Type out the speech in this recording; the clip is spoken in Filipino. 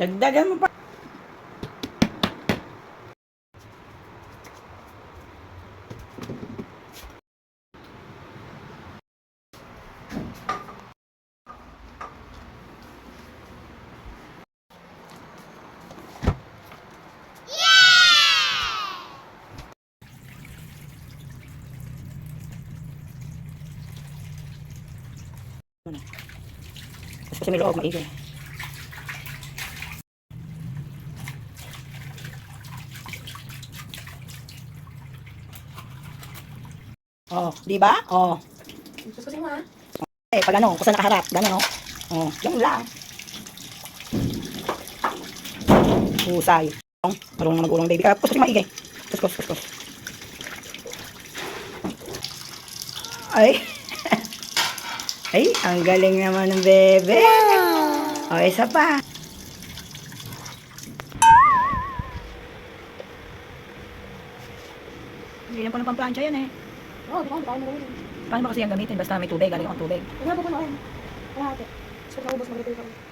Dagdagan mo pa. Kasi may loob, maigay. Oh, di ba? Oh. Sususin mo ha. Eh, pag ano, kung saan nakaharap, gano'n, no? Oh, yan lang. Husay. Oh, marunong na mag-ulang baby. Kuskus yung maigay. Kuskus, kuskus. Ay. Ay, ang galing naman ng bebe. O, isa pa. Hindi lang pa ng pamplansya yan eh. Oo, di ba? Hindi tayo magaling. Paano ba kasi yan gamitin? Basta may tubig, galing ang tubig. Huwag na po punuin. Kalahati. Ko naubos mag-repair kami.